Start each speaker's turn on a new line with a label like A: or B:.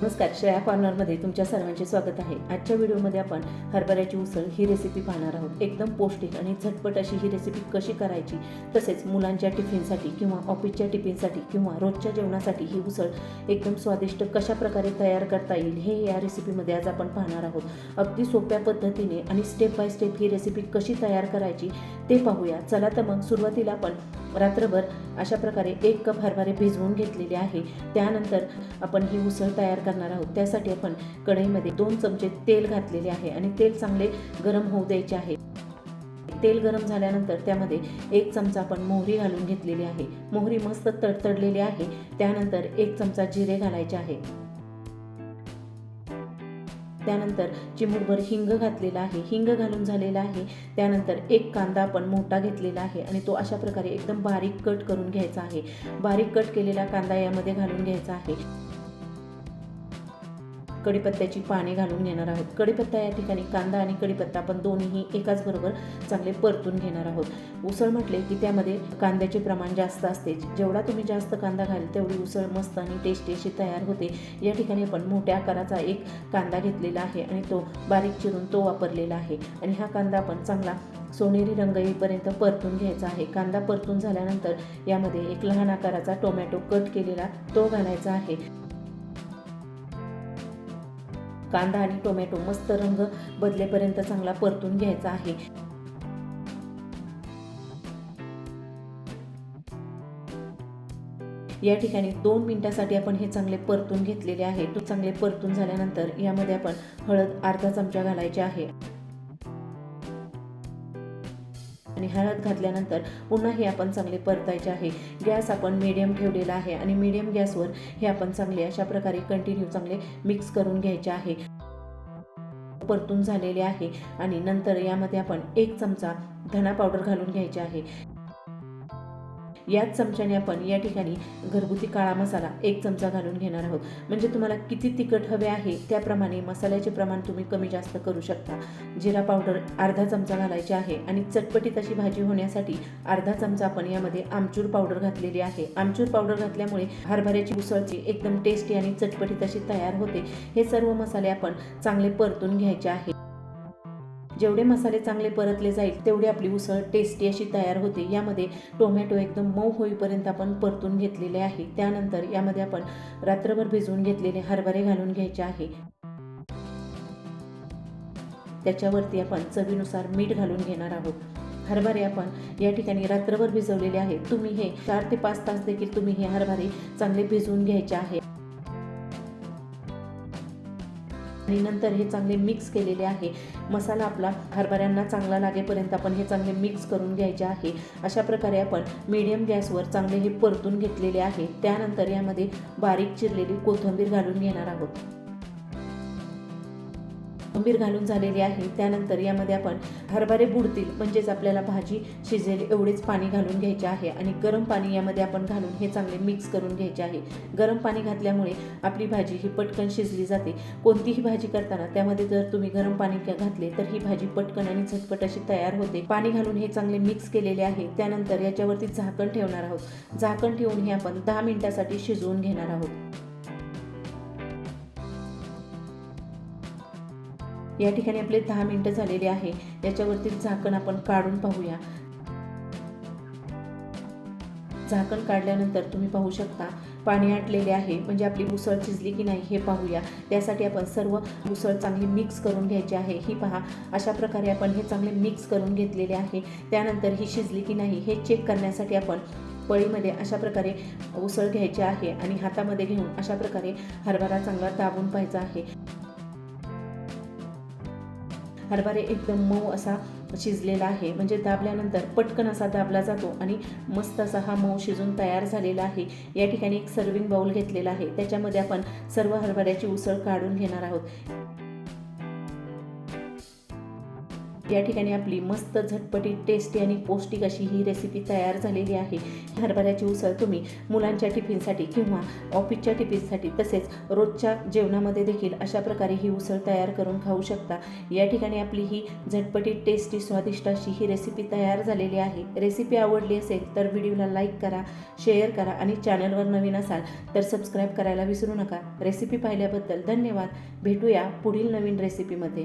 A: नमस्कार श्रेया कॉर्नरमध्ये तुमच्या सर्वांचे स्वागत आहे. आजच्या व्हिडिओमध्ये आपण हरभऱ्याची उसळ ही रेसिपी पाहणार आहोत. एकदम पौष्टिक आणि झटपट अशी ही रेसिपी कशी करायची तसेच मुलांच्या टिफिनसाठी किंवा ऑफिसच्या टिफिनसाठी किंवा रोजच्या जेवणासाठी ही उसळ एकदम स्वादिष्ट कशा प्रकारे तयार करता येईल हे या रेसिपीमध्ये आज आपण पाहणार आहोत. अगदी सोप्या पद्धतीने आणि स्टेप बाय स्टेप ही रेसिपी कशी तयार करायची ते पाहूया. चला तर मग सुरुवातीला आपण रात्रभर अशा प्रकारे एक कप हरभरे भिजवून घेतलेले आहे. त्यानंतर आपण ही उसळ तयार करणार आहोत. त्यासाठी आपण कढईमध्ये दोन चमचे तेल घातलेले आहे आणि तेल चांगले गरम होऊ द्यायचे आहे. तेल गरम झाल्यानंतर त्यामध्ये एक चमचा आपण मोहरी घालून घेतलेली आहे. मोहरी मस्त तडतडलेली आहे. त्यानंतर एक चमचा जिरे घालायचे आहे. त्यानंतर चिमूटभर हिंग घातलेला आहे हिंग घालून झालेला आहे त्यानंतर एक कांदा आपण मोठा घेतलेला आहे आणि तो अशा प्रकारे एकदम बारीक कट करून घ्यायचा आहे. बारीक कट केलेला कांदा यामध्ये घालून घ्यायचा आहे. कढीपत्त्याची पाने घालून घेणार आहोत. कढीपत्ता या ठिकाणी कांदा आणि कढीपत्ता आपण दोन्हीही एकाच बरोबर चांगले परतून घेणार आहोत. उसळ म्हटले की त्यामध्ये कांद्याचे प्रमाण जास्त असते. जेवढा तुम्ही जास्त कांदा घाल तेवढी उसळ मस्त आणि टेस्टी अशी तयार होते. या ठिकाणी आपण मोठ्या आकाराचा एक कांदा घेतलेला आहे आणि तो बारीक चिरून तो वापरलेला आहे. आणि हा कांदा आपण चांगला सोनेरी रंग येईपर्यंत परतून घ्यायचा आहे. कांदा परतून झाल्यानंतर यामध्ये एक लहान आकाराचा टोमॅटो कट केलेला तो घालायचा आहे. कांदा आणि टोमॅटो मस्त रंग बदलेपर्यंत चांगला परतून घ्यायचा आहे. या ठिकाणी दोन मिनिटासाठी आपण हे चांगले परतून घेतलेले आहे. तो चांगले परतून झाल्यानंतर यामध्ये आपण हळद अर्धा चमचा घालायची आहे. आणि हळद घातल्यानंतर पुन्हा हे आपण चांगले परतायचे आहे. गॅस आपण मिडियम ठेवलेला आहे आणि मिडियम गॅसवर हे आपण चांगले अशा प्रकारे कंटिन्यू चांगले मिक्स करून घ्यायचे आहे. परतून झालेले आहे आणि नंतर यामध्ये आपण एक चमचा धना पावडर घालून घ्यायचे आहे. याच चमच्याने आपण या ठिकाणी घरगुती काळा मसाला एक चमचा घालून घेणार आहोत. म्हणजे तुम्हाला किती तिखट हवे आहे त्याप्रमाणे मसाल्याचे प्रमाण तुम्ही कमी जास्त करू शकता. जिरा पावडर अर्धा चमचा घालायचे आहे आणि चटपटीत अशी भाजी होण्यासाठी अर्धा चमचा आपण यामध्ये आमचूर पावडर घातलेली आहे. आमचूर पावडर घातल्यामुळे हरभऱ्याची उसळची एकदम टेस्टी आणि चटपटीत अशी तयार होते. हे सर्व मसाले आपण चांगले परतून घ्यायचे आहे. जेवढे मसाले चांगले परतले जाईल तेवढी आपली उसळ टेस्टी अशी तयार होते. यामध्ये टोमॅटो एकदम मऊ होईपर्यंत आपण परतून घेतलेले आहे. त्यानंतर यामध्ये आपण रात्रभर भिजवून घेतलेले हरभरे घालून घ्यायचे आहे. त्याच्यावरती आपण चवीनुसार मीठ घालून घेणार आहोत. हरभरे आपण या ठिकाणी रात्रभर भिजवलेले आहे तुम्ही हे चार ते पाच तास देखील तुम्ही हे हरभरे चांगले भिजवून घ्यायचे आहे. आणि नंतर हे चांगले मिक्स केलेले आहे. मसाला आपला हरभऱ्यांना चांगला लागेपर्यंत आपण हे चांगले मिक्स करून घ्यायचे आहे. अशा प्रकारे आपण मीडियम गॅसवर चांगले हे परतून घेतलेले आहे. त्यानंतर यामध्ये बारीक चिरलेली कोथिंबीर घालून घेणार आहोत. कोथिंबीर घालून झालेली आहे. त्यानंतर यामध्ये आपण हरभरे बुडतील म्हणजेच आपल्याला भाजी शिजेल एवढेच पाणी घालून घ्यायचे आहे आणि गरम पाणी यामध्ये आपण घालून हे चांगले मिक्स करून घ्यायचे आहे. गरम पाणी घातल्यामुळे आपली भाजी ही पटकन शिजली जाते. कोणतीही भाजी करताना त्यामध्ये जर तुम्ही गरम पाणी घातले तर ही भाजी पटकन आणि झटपट अशी तयार होते. पाणी घालून हे चांगले मिक्स केलेले आहे. त्यानंतर याच्यावरती झाकण ठेवणार आहोत. झाकण ठेवून हे आपण दहा मिनिटासाठी शिजवून घेणार आहोत. या ठिकाणी आपले दहा मिनटं झालेले आहे. याच्यावरती झाकण आपण काढून पाहूया. झाकण काढल्यानंतर तुम्ही पाहू शकता पाणी आटलेले आहे. म्हणजे आपली उसळ शिजली की नाही हे पाहूया. त्यासाठी आपण सर्व उसळ चांगली मिक्स करून घ्यायची आहे. ही पहा अशा प्रकारे आपण हे चांगले मिक्स करून घेतलेले आहे. त्यानंतर ही शिजली की नाही हे चेक करण्यासाठी आपण पळीमध्ये अशा प्रकारे उसळ घ्यायची आहे आणि हातामध्ये घेऊन अशा प्रकारे हरभरा चांगला दाबून पाहायचा आहे. हरभरे एकदम मऊ असा शिजलेला आहे. म्हणजे दाबल्यानंतर पटकन असा दाबला जातो आणि मस्त असा हा मऊ शिजून तयार झालेला आहे. या ठिकाणी एक सर्विंग बाउल घेतलेला आहे. त्याच्यामध्ये आपण सर्व हरभऱ्याची उसळ काढून घेणार आहोत. या ठिकाणी आपली मस्त झटपटीत टेस्टी आणि पौष्टिक अशी ही रेसिपी तयार झालेली आहे. हरभऱ्याची उसळ तुम्ही मुलांच्या टिफिनसाठी किंवा ऑफिसच्या टिफिनसाठी तसेच रोजच्या जेवणामध्ये देखील अशा प्रकारे ही उसळ तयार करून खाऊ शकता. या ठिकाणी आपली ही झटपटीत टेस्टी स्वादिष्ट अशी ही रेसिपी तयार झालेली आहे. रेसिपी आवडली असेल तर व्हिडिओला लाईक करा शेअर करा आणि चॅनलवर नवीन असाल तर सबस्क्राईब करायला विसरू नका. रेसिपी पाहिल्याबद्दल धन्यवाद. भेटूया पुढील नवीन रेसिपीमध्ये